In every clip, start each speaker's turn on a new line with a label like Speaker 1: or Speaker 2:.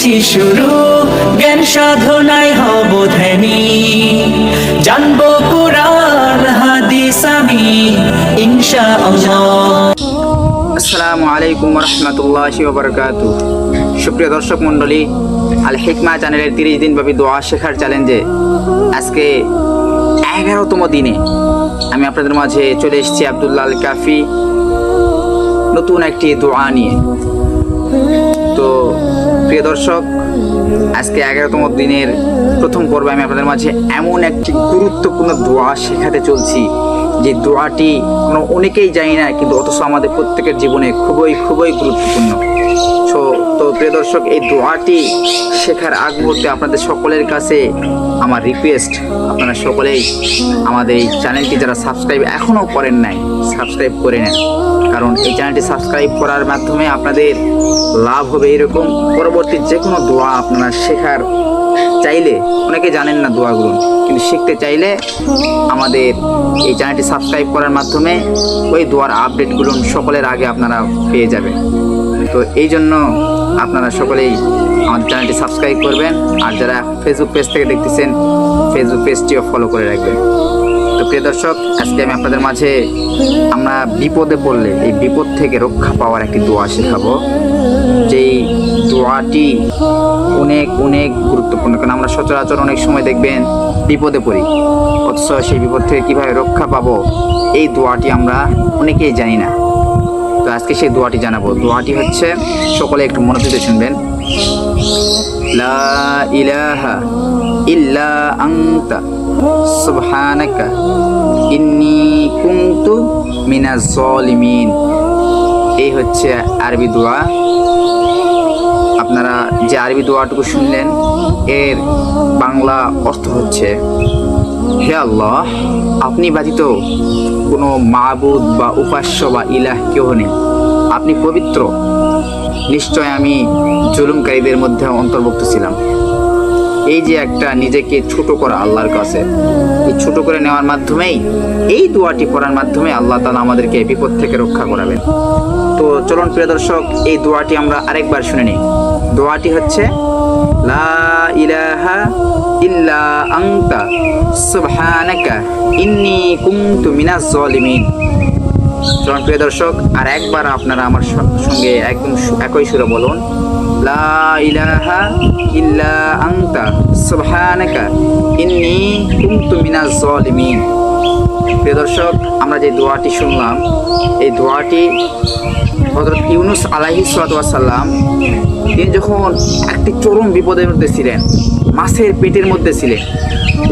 Speaker 1: করেছি শুরু। জ্ঞান সাধনায় হব ধ্যানী। জানব কোরআন, হাদিস আমি ইনশা আল্লাহ
Speaker 2: আসসালামু আলাইকুম রহমতুল্লাহি ওবরকাতু সুপ্রিয় দর্শক মণ্ডলী, আল হিকমা চ্যানেলের তিরিশ দিনব্যাপী দোয়া শেখার চ্যালেঞ্জে আজকে এগারোতম দিনে আমি আপনাদের মাঝে চলে এসেছি আবদুল্লাহ আল কাফি নতুন একটি দোয়া নিয়ে। প্রিয় দর্শক, আজকে এগারোতম দিনের প্রথম পর্বে আমি আপনাদের মাঝে এমন একটি গুরুত্বপূর্ণ দোয়া শেখাতে চলছি। যে দোয়াটি কোনো অনেকেই জানি না, কিন্তু অথচ আমাদের প্রত্যেকের জীবনে খুবই খুবই গুরুত্বপূর্ণ। সো, তো প্রিয় দর্শক, এই দোয়াটি শেখার আগ মুহূর্তে আপনাদের সকলের কাছে আমার রিকোয়েস্ট আপনারা সকলেই আমাদের এই চ্যানেলটি যারা সাবস্ক্রাইব এখনও করেন নাই সাবস্ক্রাইব করে নেন। কারণ এই চ্যানেলটি সাবস্ক্রাইব করার মাধ্যমে আপনাদের লাভ হবে এরকম পরবর্তী যে কোনো দোয়া আপনারা শেখার চাইলে, অনেকে জানেন না দোয়াগুলো, কিন্তু শিখতে চাইলে আমাদের এই চ্যানেলটি সাবস্ক্রাইব করার মাধ্যমে ওই দোয়ার আপডেটগুলো সকলের আগে আপনারা পেয়ে যাবেন। তো এই জন্য আপনারা সকলেই আমাদের চ্যানেলটি সাবস্ক্রাইব করবেন, আর যারা ফেসবুক পেজ থেকে দেখতেছেন ফেসবুক পেজটিও ফলো করে রাখবেন। তো প্রিয় দর্শক, আজকে আমি আপনাদের মাঝে আমরা বিপদে পড়লে, এই বিপদ থেকে রক্ষা পাওয়ার একটি দোয়া শেখাবো। দোয়াটি অনেক অনেক গুরুত্বপূর্ণ। কারণ আমরা সচরাচর অনেক সময় দেখবেন বিপদে পড়ি। অথচ সেই বিপদ থেকে কীভাবে রক্ষা পাবো, এই দোয়াটি আমরা অনেকেই জানি না। তো আজকে সেই দোয়াটি জানাব। দোয়াটি হচ্ছে, সকলে একটু মনোযোগ দিয়ে শুনবেন। লা ইলাহা ইল্লা কুনতু মিনাজ এই হচ্ছে আরবি দোয়া। যে আরবি দোয়াটুকু শুনলেন, এর বাংলা অর্থ হচ্ছে, হে আল্লাহ, আপনি ব্যতীত কোনো মাবুদ বা উপাস্য বা ইলাহ কেহ নেই। আপনি পবিত্র। নিশ্চয় আমি জুলুমকারীদের মধ্যে অন্তর্ভুক্ত ছিলাম। এই যে একটা নিজেকে ছোট করা আল্লাহর কাছে, এই ছোট করে নেওয়ার মাধ্যমেই, এই দোয়াটি পড়ার মাধ্যমে আল্লাহ তালা আমাদেরকে বিপদ থেকে রক্ষা করাবেন। তো চলুন প্রিয় দর্শক, এই দোয়াটি আমরা আরেকবার শুনে নিই। দোয়াটি হচ্ছে, লা প্রিয় দর্শক, আর একবার আপনারা আমার সঙ্গে একদম একই সুরে বলুন লা ইলাহা ইল্লা সুবহানাকা ইন্নী দর্শক, আমরা যে দোয়াটি শুনলাম, এই দোয়াটি হজরত ইউনুস আলাহি সাল্লাম তিনি যখন একটি চরম বিপদের মধ্যে ছিলেন, মাছের পেটের মধ্যে ছিলেন,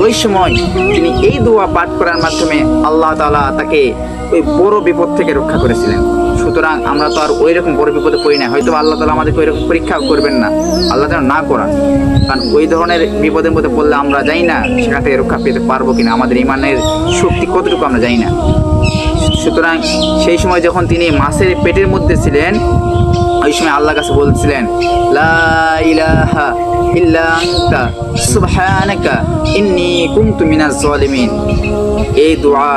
Speaker 2: ওই সময় তিনি এই দোয়া পাঠ করার মাধ্যমে আল্লাহ তালা তাকে ওই বড় বিপদ থেকে রক্ষা করেছিলেন। সুতরাং আমরা তো আর ওই রকম বড় বিপদে পড়ি না হয়তো আল্লাহ তালা আমাদেরকে ওই রকম পরীক্ষা করবেন না। আল্লাহ যেন না করান। কারণ ওই ধরনের বিপদের মধ্যে পড়লে আমরা যাই না সেখান থেকে রক্ষা পেতে পারব কিনা। আমাদের ইমানের শক্তি কতটুকু আমরা যাই না। সুতরাং সেই সময় যখন তিনি মাছের পেটের মধ্যে ছিলেন ওই সময় আল্লাহ কাছে বলছিলেন, লা ইলাহা ইল্লা আনতা, সুবহানাকা ইন্নী কুনতু মিনাজ এই দোয়া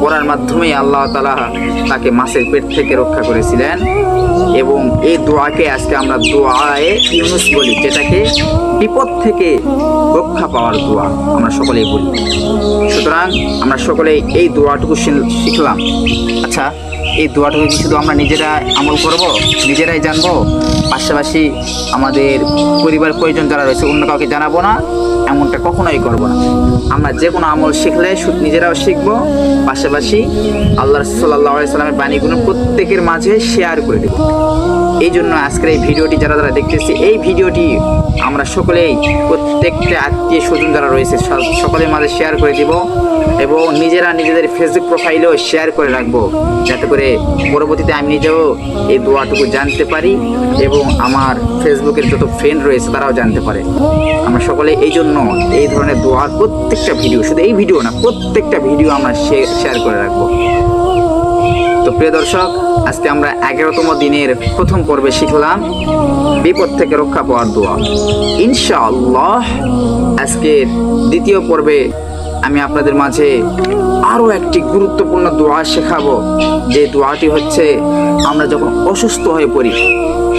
Speaker 2: পড়ার মাধ্যমে আল্লাহ তাআলা তাকে মাছের পেট থেকে রক্ষা করেছিলেন এবং এই দোয়াকে আজকে আমরা দোয়ায়ে ইউনুস বলি, যেটাকে বিপদ থেকে রক্ষা পাওয়ার দোয়া আমরা সকলেই বলি। সুতরাং আমরা সকলেই এই দোয়াটুকু শিখলাম। আচ্ছা এই দোয়াটুকু কি শুধু আমরা নিজেরা আমল করব? নিজেরাই জানব? পাশাপাশি আমাদের পরিবার প্রয়োজন যারা রয়েছে, অন্য কাউকে জানাব না, এমনটা কখনোই করব না। আমরা যে কোনো আমল শিখলে নিজেরাও শিখব, পাশাপাশি আল্লাহ সাল্লাহ সাল্লামের বাণীগুলো প্রত্যেকের মাঝে শেয়ার করে দেবো। এই জন্য আজকের এই ভিডিওটি যারা যারা দেখতেছি, এই ভিডিওটি আমরা সকলেই, প্রত্যেকটা আত্মীয় স্বজন যারা রয়েছে সকলের মাঝে শেয়ার করে দিব এবং নিজেরা নিজেদের ফেসবুক প্রোফাইলেও শেয়ার করে রাখব, যাতে করে পরবর্তীতে আমি নিজেও এই দোয়াটুকু জানতে পারি এবং আমার ফেসবুকের যত ফ্রেন্ড রয়েছে তারাও জানতে পারে। আমরা সকলে এই জন্য এই ধরনের দোয়ার প্রত্যেকটা ভিডিও শুধু এই ভিডিও না, প্রত্যেকটা ভিডিও আমরা শেয়ার করে রাখব। তো প্রিয় দর্শক, আজকে আমরা এগারোতম দিনের প্রথম পর্বে শিখলাম বিপদ থেকে রক্ষা পাওয়ার দোয়া। ইনশাআল্লাহ, আজকের দ্বিতীয় পর্বে আমি আপনাদের মাঝে আরও একটি গুরুত্বপূর্ণ দোয়া শেখাবো। যে দোয়াটি হচ্ছে, আমরা যখন অসুস্থ হয়ে পড়ি,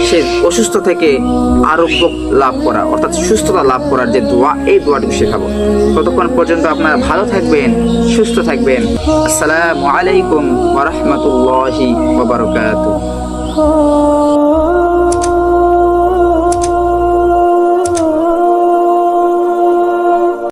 Speaker 2: সে অসুস্থ থেকে আরোগ্য লাভ করা, অর্থাৎ সুস্থতা লাভ করার যে দোয়া, এই দোয়াটি শেখাবো। ততক্ষণ পর্যন্ত আপনারা ভালো থাকবেন, সুস্থ থাকবেন। আসসালামু আলাইকুম ওয়া রাহমাতুল্লাহি ওয়া বারাকাতুহু।